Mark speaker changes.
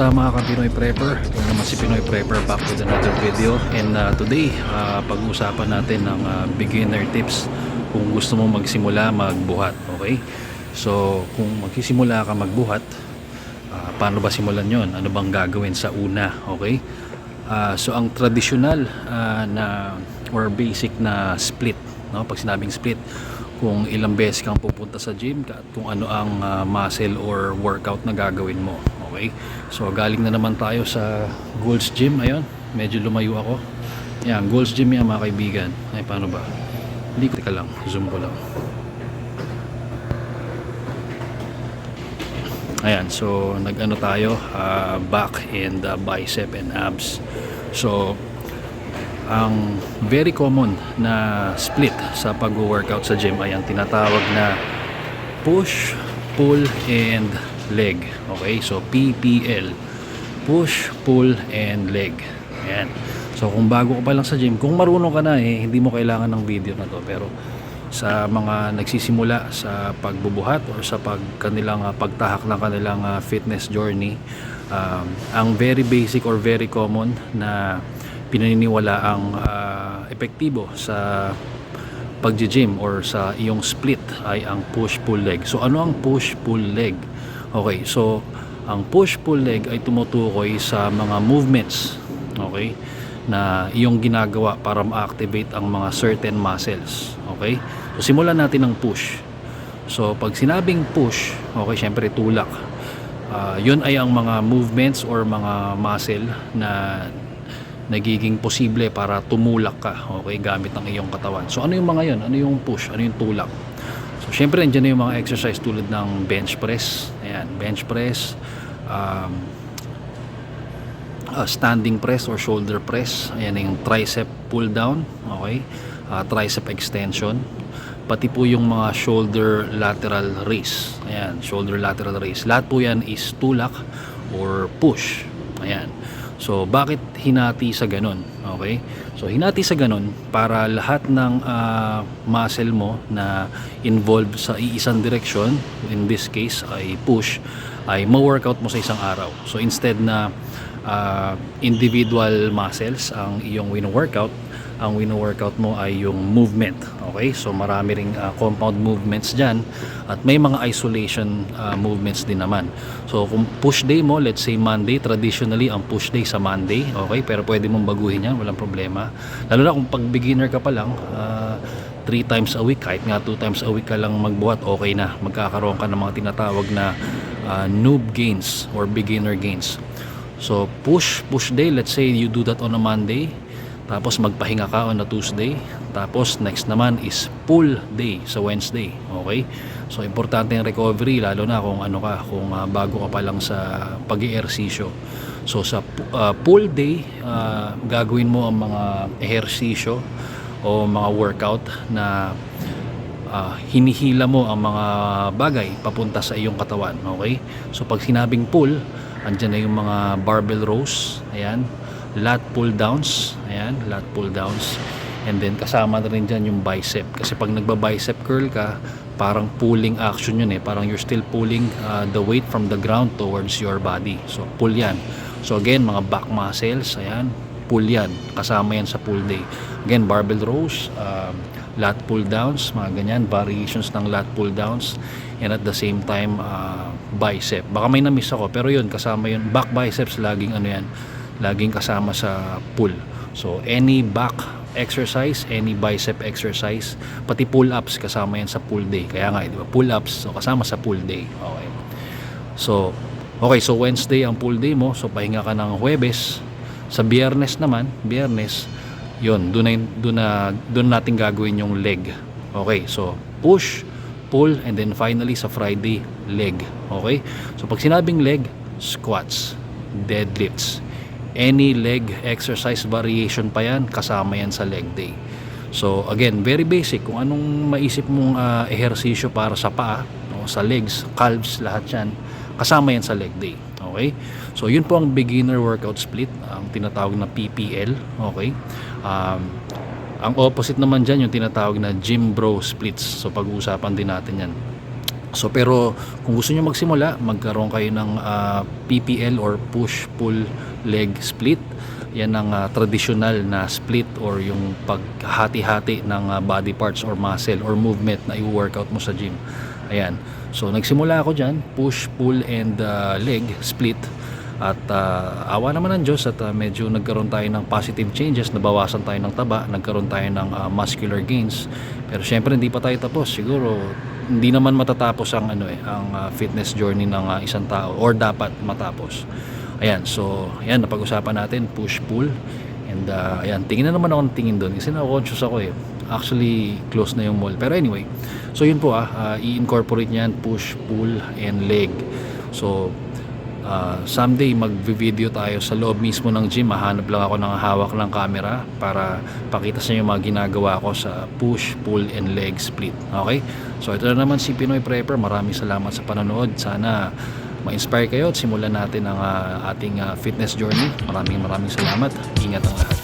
Speaker 1: Kumusta mga ka-Pinoy Prepper? Ito naman si Pinoy Prepper back with another video and uh, today uh, pag-uusapan natin ng uh, beginner tips kung gusto mo magsimula magbuhat okay? So kung magsisimula ka magbuhat uh, paano ba simulan yon? Ano bang gagawin sa una? Okay? Uh, so ang traditional uh, na or basic na split no? pag sinabing split kung ilang beses kang pupunta sa gym at kung ano ang uh, muscle or workout na gagawin mo. Okay? So galing na naman tayo sa Gold's Gym. Ayun, medyo lumayo ako. Yan, Gold's Gym yan mga kaibigan. Ay, paano ba? Hindi ko teka lang, zoom ko lang. Ayan, so nag-ano tayo, uh, back and uh, bicep and abs. So, ang very common na split sa pag-workout sa gym ay ang tinatawag na push, pull, and leg. Okay, so PPL. Push, pull, and leg. Ayan. So kung bago ka pa lang sa gym, kung marunong ka na eh, hindi mo kailangan ng video na to. Pero sa mga nagsisimula sa pagbubuhat or sa pag kanilang uh, pagtahak ng kanilang uh, fitness journey, um, ang very basic or very common na pinaniniwala ang uh, epektibo sa pagji-gym or sa iyong split ay ang push-pull leg. So ano ang push-pull leg? Okay, so ang push-pull leg ay tumutukoy sa mga movements, okay, na iyong ginagawa para ma-activate ang mga certain muscles. Okay? So simulan natin ng push. So pag sinabing push, okay, syempre tulak. Uh, yun ay ang mga movements or mga muscle na nagiging posible para tumulak ka okay gamit ng iyong katawan so ano yung mga yon ano yung push ano yung tulak so syempre nandiyan na yung mga exercise tulad ng bench press. Ayan bench press um, uh, standing press or shoulder press. Ayan yung tricep pull down okay? Uh, tricep extension. Pati po yung mga shoulder lateral raise. Ayan shoulder lateral raise. Lahat po yan is tulak or push. Ayan So, bakit hinati sa ganun? Okay? So, hinati sa ganun para lahat ng uh, muscle mo na involved sa iisang direksyon, in this case ay push, ay ma-workout mo sa isang araw. So, instead na uh, individual muscles ang iyong wino-workout, ang wino-workout mo ay yung movement. Okay? So marami ring uh, compound movements dyan at may mga isolation uh, movements din naman. So kung push day mo, let's say Monday, traditionally ang push day sa Monday. Okay? Pero pwede mong baguhin yan, walang problema. Lalo na kung pag beginner ka pa lang, uh, 3 times a week, kahit nga 2 times a week ka lang magbuhat, okay na. Magkakaroon ka ng mga tinatawag na uh, noob gains or beginner gains. So push, push day, let's say you do that on a Monday, tapos magpahinga ka on a Tuesday. Tapos next naman is pull day sa Wednesday. Okay? So importante yung recovery lalo na kung ano ka, kung uh, bago ka pa lang sa pag-eehersisyo. So sa uh, pull day, uh, gagawin mo ang mga ehersisyo o mga workout na uh, hinihila mo ang mga bagay papunta sa iyong katawan. Okay? So pag sinabing pull, andyan na yung mga barbell rows. Ayan lat pull downs. Ayan lat pull downs. And then kasama na rin dyan yung bicep. Kasi pag nagba bicep curl ka parang pulling action yun eh. Parang you're still pulling uh, the weight from the ground towards your body. So pull yan. So again mga back muscles ayan pull yan. Kasama yan sa pull day. Again barbell rows um, lat pull downs mga ganyan. Variations ng lat pull downs. And at the same time uh, bicep. Baka may na-miss ako pero yun kasama yun. Back biceps laging ano yan laging kasama sa pull. So any back exercise, any bicep exercise, pati pull-ups kasama yan sa pull day. Kaya nga, di ba? Pull-ups, so kasama sa pull day. Okay. So, okay, so Wednesday ang pull day mo, so pahinga ka ng Huwebes. Sa Biyernes naman, Biyernes, yun, doon na, doon na, doon natin gagawin yung leg. Okay, so push, pull, and then finally sa Friday, leg. Okay? So pag sinabing leg, squats, deadlifts, any leg exercise variation pa yan kasama yan sa leg day. So again very basic. Kung anong maisip mong uh, ehersisyo para sa paa no, sa legs, calves lahat yan kasama yan sa leg day. Okay? So yun po ang beginner workout split ang tinatawag na PPL okay? Um, ang opposite naman dyan yung tinatawag na gym bro splits. So pag-uusapan din natin yan So pero kung gusto niyo magsimula, magkaroon kayo ng ah, PPL or push pull leg split. Yan ang ah, traditional na split or yung paghati-hati ng ah, body parts or muscle or movement na i-workout mo sa gym. Ayan. So nagsimula ako diyan, push, pull and ah, leg split. At ah, awa naman ng Diyos at ah, medyo nagkaroon tayo ng positive changes, nabawasan tayo ng taba, nagkaroon tayo ng ah, muscular gains. Pero syempre hindi pa tayo tapos. Siguro hindi naman matatapos ang ano eh, ang ah, fitness journey ng ah, isang tao or dapat matapos. Ayan, so ayan napag-usapan natin push pull and ah, ayan tingin na naman ako ng tingin doon kasi na-conscious ako eh. Actually close na yung mall. Pero anyway, so yun po ah, ah, i-incorporate niyan push pull and leg. So Ah, someday mag-video tayo sa loob mismo ng gym. Mahanap lang ako ng hawak ng camera para pakita sa inyo mga ginagawa ko sa push, pull, and leg split. Okay? So ito na naman si Pinoy Prepper. Maraming salamat sa panonood. Sana ma-inspire kayo at simulan natin ang ah, ating ah, fitness journey. Maraming maraming salamat. Ingat ang lahat.